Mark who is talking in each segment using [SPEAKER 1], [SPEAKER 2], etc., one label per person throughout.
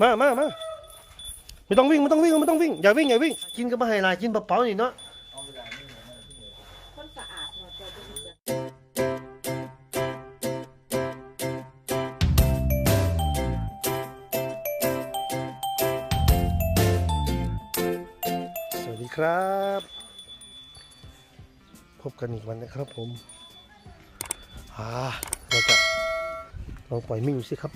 [SPEAKER 1] มามามาไม่ต้องวิ่งไม่ต้องวิ่งไม่ต้องวิ่งอย่าวิ่งอย่าวิ่งกินก็มาให้ลายกินเปล่าๆนี่เนาะ
[SPEAKER 2] สะอาดเราจะดู
[SPEAKER 1] สวัสดีครับ พบกันอีกวันนะครับผมอ่าเราจะลองปล่อยมิ่งดูสิครับ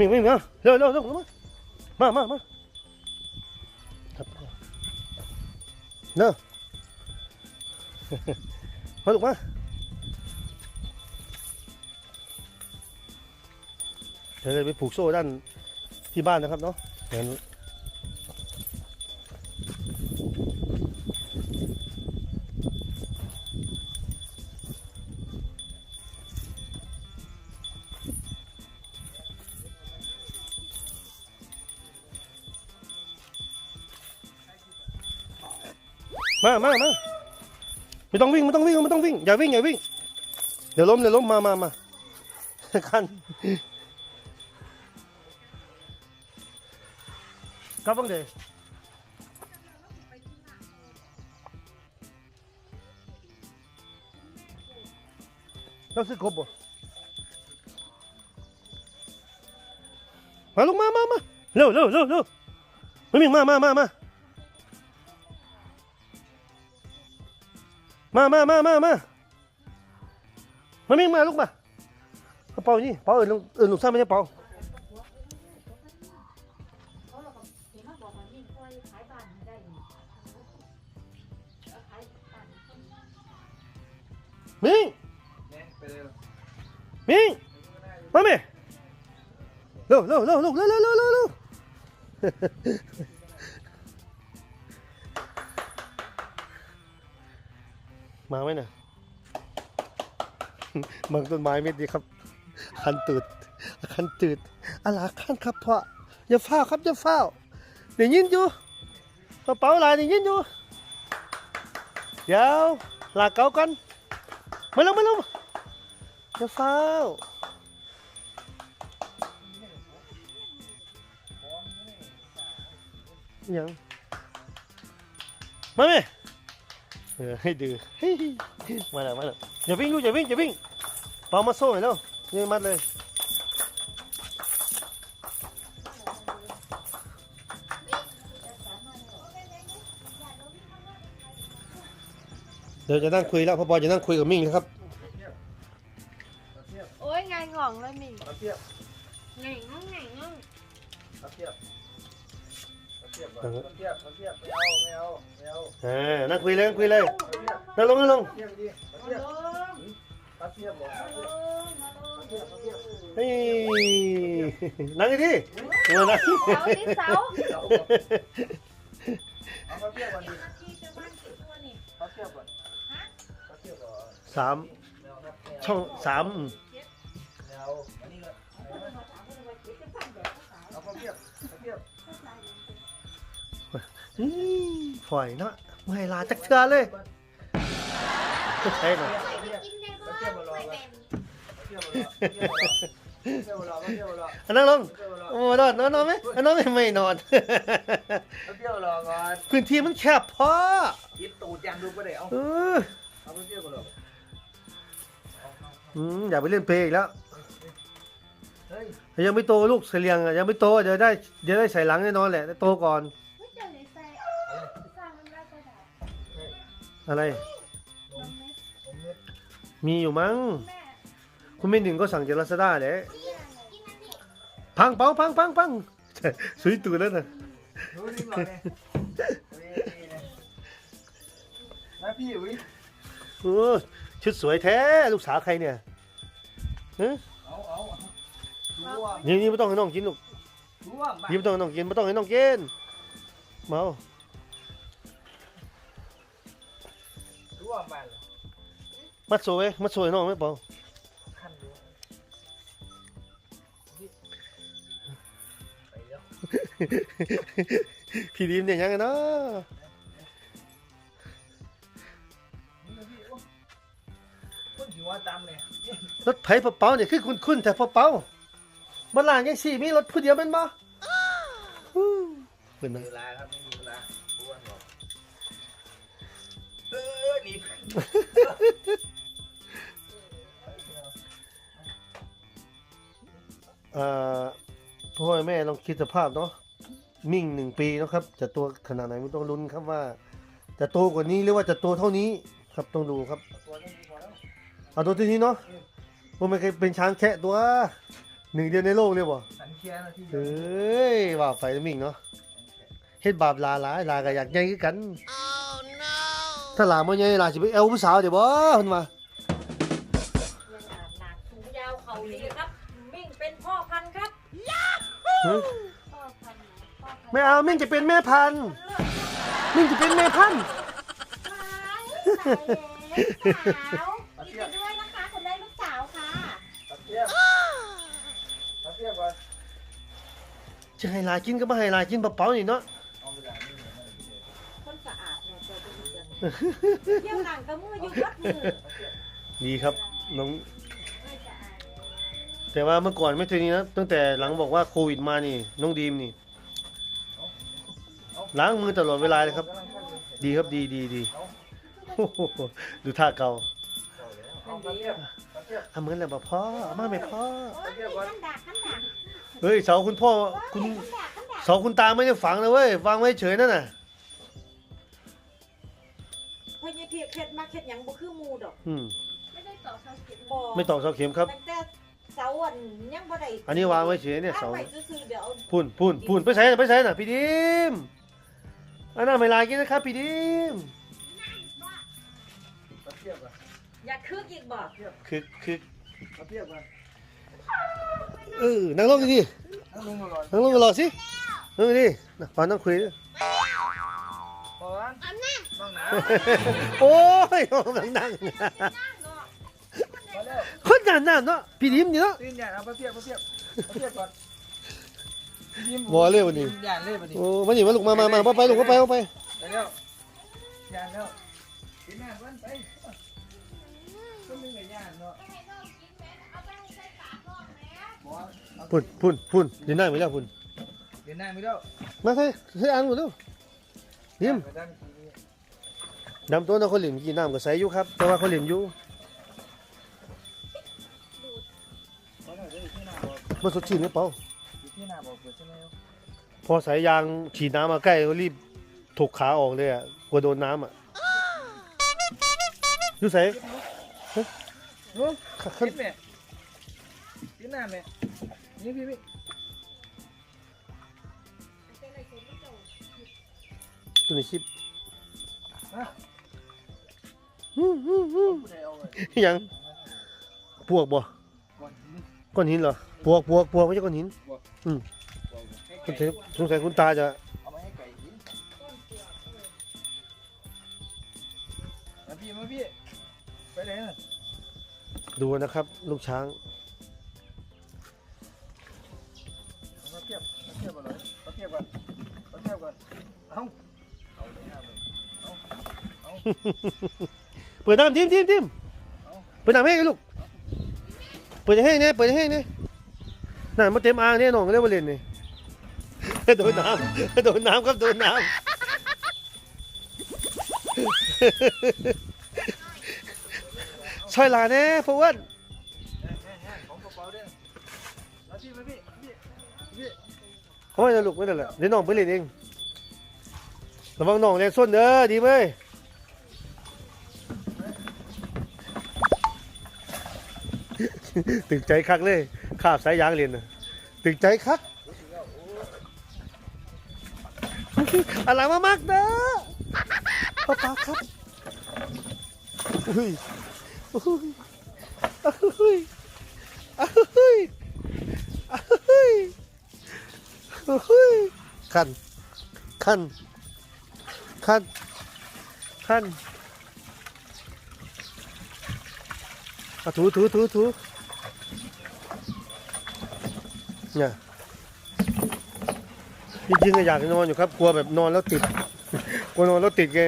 [SPEAKER 1] มิ่งมิ่งมาเร็วเร็วเร็วมามามามาครับเนอะมาลูกมาเดี๋ยวเราไปผูกโซ่ด้านที่บ้านนะครับเนาะ มามามาไม่ต้องวิ่งไม่ต้องวิ่งไม่ต้องวิ่งอย่าวิ่งอย่าวิ่งเดี๋ยวล้มเดี๋ยวล้มมามามาคันครับบังเดเราซื้อครบบ่มาลูกมามามาเร็วเร็วเร็วเร็วไม่มีมามามามา มามามามามามามิ่งมาลูกมาเป่านี่เป่าเออลุงเออลุงสร้างไม่ใช่เป่า
[SPEAKER 2] มิ่
[SPEAKER 1] งมิ่งมาเม่เร็วเร็วเร็วเร็วเร็วเร็วเร็ว มาไหมน่ะบางต้นไม้ไม่ดีครับ คันตูดคันตูดอะไรคันครับพ่ออย่าเฝ้าครับอย่าเฝ้าวเดี๋ยวยินอยู่กระเป๋าลายเดี๋ยวยินอยู่เดี๋ยวลากเกากันมาลงมาลงอย่าเฝ้ายังมาไหม เออให้ดื้อมาแล้วมาแล้วอย่าวิ่งลูกอย่าวิ่งอย่าวิ่งเปามาโซ่หน่อยแล้วนี่มัดเลยเดี๋ยวจะนั่งคุยแล้วพ่อปอจะนั่งคุยกับมิ่งนะครับ
[SPEAKER 3] ไปเลย
[SPEAKER 4] นั่
[SPEAKER 1] งลงนั่งลง
[SPEAKER 4] เฮ้
[SPEAKER 1] ยนั่งอี
[SPEAKER 4] ทีเอานั่งเสาสาม
[SPEAKER 1] ช่องสามฝอยเนาะ ไม่ให้ลาจักเทือเลยใช่หน่อย
[SPEAKER 4] เอาเทียบเอาเทียบมารอก่อนเอาเทียบมารอเอาเทียบมารอเอาเทียบมารอเอาเทียบมารอ
[SPEAKER 1] อันนั่งลง
[SPEAKER 4] เอาเทียบมารอ
[SPEAKER 1] โอ้นอนนอนนอนไหมอันนอนไม่ไม่นอน
[SPEAKER 4] เอาเทียบมารอก่อน
[SPEAKER 1] พื้นที่มันแคบพอ
[SPEAKER 4] คิดตูดยังดูก็ได้เอา
[SPEAKER 1] เออ
[SPEAKER 4] เอาเทียบมารอ
[SPEAKER 1] อืมอย่าไปเล่นเพลงอีกแล้ว
[SPEAKER 4] เฮ้ย
[SPEAKER 1] ยังไม่โตลูกเสลียงอะยังไม่โตเดี๋ยวได้เดี๋ยวได้ใส่หลังแน่นอนแหละโตก่อน
[SPEAKER 3] ไม่เจอเลยใส่สร้างมันได้ก็ได้
[SPEAKER 1] อะไร
[SPEAKER 4] นมนมเม็ด
[SPEAKER 1] มีอยู่มั้ง
[SPEAKER 3] แม่
[SPEAKER 1] คุณเม่หนึ่งก็สั่งจากลาซาด้าแหละพังเปาพังพังพังสุยตูดแล้วนะ
[SPEAKER 4] ดูนี่ก่อนเลยนะพี่อุ้ย
[SPEAKER 1] โอ้ชุดสวยแท้ ลูกสาวใครเนี่ยฮะ
[SPEAKER 4] เอาเอารู้ว่า
[SPEAKER 1] นี่นี่ไม่ต้องให้น้องกินลูก
[SPEAKER 4] รู้ว่า
[SPEAKER 1] นี่ไม่ต้องให้น้องกินไม่ต้องให้น้องกินเมา
[SPEAKER 4] ว่ามัน
[SPEAKER 1] มัดโซ่ไว้มัดโซ่ให้น้องไหมเปล่า
[SPEAKER 4] ขั้นรู้ไปแล้ว
[SPEAKER 1] พี่ดีมเนี่ยยังไงเนาะ
[SPEAKER 4] นี่นะพี่โอ้คนหัวตามเลย
[SPEAKER 1] รถไผปะเป๋าเนี่ยคือคุณคุณแต่ปะเป๋าบ้านล่างยังสี่มีรถผู้เดียวแมันบ่ฮู้เป็น
[SPEAKER 4] มี
[SPEAKER 1] ไเอ
[SPEAKER 4] อหนีบ
[SPEAKER 1] อ่าพ่อแม่ลองคิดสภาพเนาะมิ่งหนึ่งปีเนาะครับ จะตัวขนาดไหนไม่ต้องลุ้นครับว่า จะโตกว่านี้หรือว่าจะโตเท่านี้ครับต้องดูครับ
[SPEAKER 4] ตัวนี้พอแล้ว
[SPEAKER 1] เอาตัวที่นี้เนาะว่าไม่เคยเป็นช้างแคะตัวหนึ่งเดียวในโลกเลยบ่
[SPEAKER 4] สันเคียนะที่
[SPEAKER 1] เอ้ยว่าไปมิ่งเนาะเฮ็ดบาปลาหลายลาก็อยากใหญ่คือกัน ถ้าหลาบ่ใหญ่ลาสิไปแอวผู้สาวเดี๋ยวบ่เพิ่นว่า
[SPEAKER 2] ยังอาบหนักสูงยาวเขาเลยครับมิ่งเป็นพ่อพันธุ์ครับ
[SPEAKER 1] หึ
[SPEAKER 3] พ่อพันธุ์พ่อพันธุ์
[SPEAKER 1] ไม่เอามิ่งจะเป็นแม่พันธุ์มิ่งจะเป็นแม่พันธุ์
[SPEAKER 3] สาวดีใจด้วยนะคะคุณได้ลูกสาวค่ะ
[SPEAKER 4] สันเทียบสันเทียบก่อน
[SPEAKER 1] จะให้หลากินก็บ่ให้หลากินเปล่าๆนี่เนาะ
[SPEAKER 4] เที่
[SPEAKER 2] ยวหนังกระมืออยู่วัดมือ
[SPEAKER 1] ดีครับน้องแต่ว่าเมื่อก่อนไม่เคยนี้นะตั้งแต่หลังบอกว่าโควิดมานี่ น้องดีมนี่ล้างมือตลอดเวลาเลยครับ ดีครับดีดีดีดูท่าเก่า
[SPEAKER 4] เอาสันเทียบสันเห
[SPEAKER 1] มือนแล้วบ่พ่อมาไม่พ่อเฮ้ยเสาคุณพ่อคุณ
[SPEAKER 3] ขันดากขันดาก
[SPEAKER 1] เสาคุณตาไม่ได้ฝังนะเว้ยวางไว้เฉยนั่นน่ะ
[SPEAKER 2] เทียบเข็ดมาเข็ดหยังบ่คือหมูดอก
[SPEAKER 1] อืม
[SPEAKER 3] ไม่ได้ต่อเสาเข็ม
[SPEAKER 2] บ่
[SPEAKER 1] ไม่ตอกเสาเข็มครับ
[SPEAKER 2] ตั้งแต่เสาอันยังบ่ได้
[SPEAKER 1] อันนี้วางไว้เฉยเนี่ย
[SPEAKER 2] ตั้
[SPEAKER 1] เสาง
[SPEAKER 2] ไว้ซื่อๆเดี๋ยวเอา
[SPEAKER 1] พุ่นพุ่นพุ่นไปใส่น่ะไปใส่น่ะพี่ดิมอันนั้นไม่ลากินนะครับพี่ดิม
[SPEAKER 4] สันเทียบก่อน
[SPEAKER 2] อยากคึกอีกบ่
[SPEAKER 1] คือคือ
[SPEAKER 4] สันเทียบก่อน
[SPEAKER 1] เออนั่งลงดิ
[SPEAKER 4] นั่งลงมาก่อน
[SPEAKER 1] นั่งลงกันรอสินั่งดินะปานต้องคุย
[SPEAKER 4] พอวันน้องหนา
[SPEAKER 1] โอ้ยนั่งนั่ง
[SPEAKER 4] มาแล้ว
[SPEAKER 1] คนงานนั่นเนาะพี่ดิมนี่เนาะ
[SPEAKER 4] ตีนใหญ่เอาไปเทียบไปเทียบไปเทียบก่อน
[SPEAKER 1] บ่เลยวันนี้
[SPEAKER 4] ยานเลยวันนี้
[SPEAKER 1] โอ้มานี่มาลูกมามามาบ่ไปลูกบ่ไปบ่ไป
[SPEAKER 4] ไปแล้วยานแล้วตีนหน้าวันไปก็มึงกับยานเนาะบอกว่าเอา
[SPEAKER 1] พุ่นพุ่นพุ่นเดี๋ยวนั่งไปแล้วพุ่น
[SPEAKER 4] เดินหน้าไม่ได้
[SPEAKER 1] มาใส่ใส่อ่านหมดแล้ว ดิม
[SPEAKER 4] ไปด้านทีนี้
[SPEAKER 1] นำตัวนะคนเหลินกินน้ำก็ใส่อยู่ครับ แต่ว่าคนเหลินอยู่
[SPEAKER 4] เขาหน่อยจะอยู่ที่หน้าบอ
[SPEAKER 1] สดชื่นหรือเปล่า
[SPEAKER 4] อยู่ที่หน้าบอใช่ไหม
[SPEAKER 1] พอสายยางฉีดน้ำมาใกล้ก็รีบถกขาออกเลยอะกลัวโดนน้ำอะอยู่ใส่
[SPEAKER 4] โอ้
[SPEAKER 1] ขึ้
[SPEAKER 4] ขึ้
[SPEAKER 1] น
[SPEAKER 4] แม่ที่หน้าแม่นี่พี่พี่
[SPEAKER 1] ตัวในชิป
[SPEAKER 4] นะ
[SPEAKER 1] ฮึ่มฮึ่มฮึ่ม
[SPEAKER 4] ผู้ใดเอาเลย
[SPEAKER 1] อิหยังปวกบ่
[SPEAKER 4] ก่อนนี่
[SPEAKER 1] ก้อนหินเหรอปวกปวกปวกไม่ใช่ก้อนหิน
[SPEAKER 4] บอก
[SPEAKER 1] อืม
[SPEAKER 4] ให้
[SPEAKER 1] สง
[SPEAKER 4] ไก่
[SPEAKER 1] สัยสงสัยคุณตาจะ
[SPEAKER 4] เอามาให้ไก่กินมาพี่มาพี่ไปไหนน่ะ
[SPEAKER 1] ดูนะครับ ลูกช้าง
[SPEAKER 4] เปิ
[SPEAKER 1] ดน้ำทิมทิมทิมเปิดน้ำให้ลูก เปิดให้เนี่ยเปิดให้เนี่ยน้ำมาเต็มอ่างเนี่ยน้องก็เรียกว่าเล่นนี่โดนน้ำโดนน้ำครับโดนน้ำช่วยลานแน่พวกอ้วน
[SPEAKER 4] แน่แน่แน่ของกระเป๋าด้วยมาพี่มาพี่พี่พี่
[SPEAKER 1] เขาไม่ได้ลูกไม่ได้แหละเดี๋ยวน้องไปเล่นเองระวังน้องเล่นส้นเด้อดีไหม ตึงใจคักเลยขาบสายยางเรียนนะตึงใจคักอะไรมามากเด้อป้าป้าครับอุ้ยอุ้ยอุ้ยอุ้ยอุ้ยอุ้ยคันคันคันคันถูถูถูถู เนี่ยจริงๆก็อยากนอนอยู่ครับกลัวแบบนอนแล้วติดกลัวนอนแล้วติดไง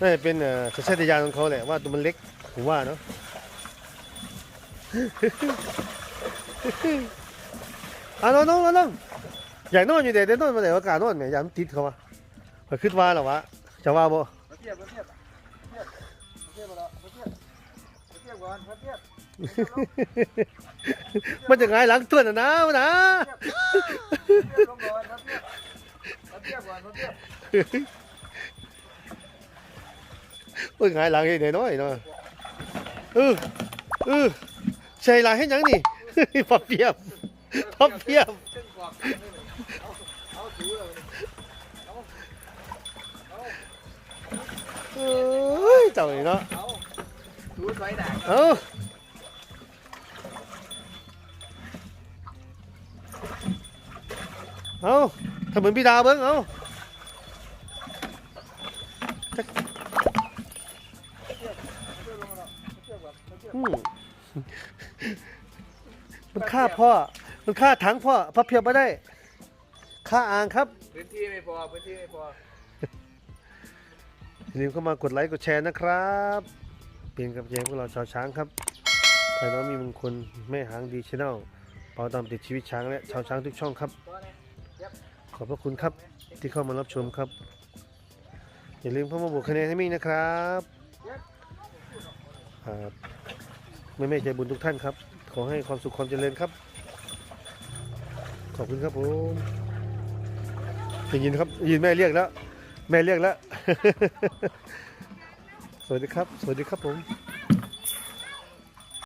[SPEAKER 1] น่าจะเป็นสัญชาตญาณของเขาแหละว่าตัวมันเล็กผมว่าเนาะอะนอนนอนนอนนอยากนอนอยู่เดี๋ยวเดี๋ยวนอนมาเดี๋ยวอากาศนอนไหมยามนติดเขาวะไปขึ้นว่าหรอวะจะว่าบ่
[SPEAKER 4] เทียบเทียบเทียบเทียบเทียบเทียบก่อนเทียบ
[SPEAKER 1] มันจะไงหลังเตัวน่ะนะนะ
[SPEAKER 4] เทียบลงก่อนมาเทียบมาเทียบก่อนมาเทียบ
[SPEAKER 1] โอ้ยไงหลังเห็นน้อยเนาะเออเออใช่หลังให้ยังนี่พับเพียบพับเพียบเอ้ยเจ้านี่เนาะ
[SPEAKER 4] เอาถูสวยด่าง
[SPEAKER 1] เอาเอาทำเหมือนพี่ดาวเบิ้งเอาอืมมันฆ่าพ่อ มันฆ่าถังพ่อพับเพียบไม่ได้ฆ่าอ่างครับ
[SPEAKER 4] พื้นที่ไม่พอ พื้นที่ไม่พอ
[SPEAKER 1] อย่าลืมเข้ามากดไลค์กดแชร์นะครับ เป็นกับแยงพวกเราชาวช้างครับใครน้องมีมงคลแม่หางดีชแนลเป่าตามติดชีวิตช้างและชาวช้างทุกช่องครับ ขอบพระคุณครับที่เข้ามารับชมครับ อย่าลืมเข้ามาบวกคะแนนให้มิ่งนะครับครับแม่แม่ใจบุญทุกท่านครับ ขอให้ความสุขความเจริญครับ ขอบคุณครับผมได้ยินครับได้ยินแม่เรียกแล้ว แม่เรียกแล้ว สวัสดีครับ สวัสดีครับผม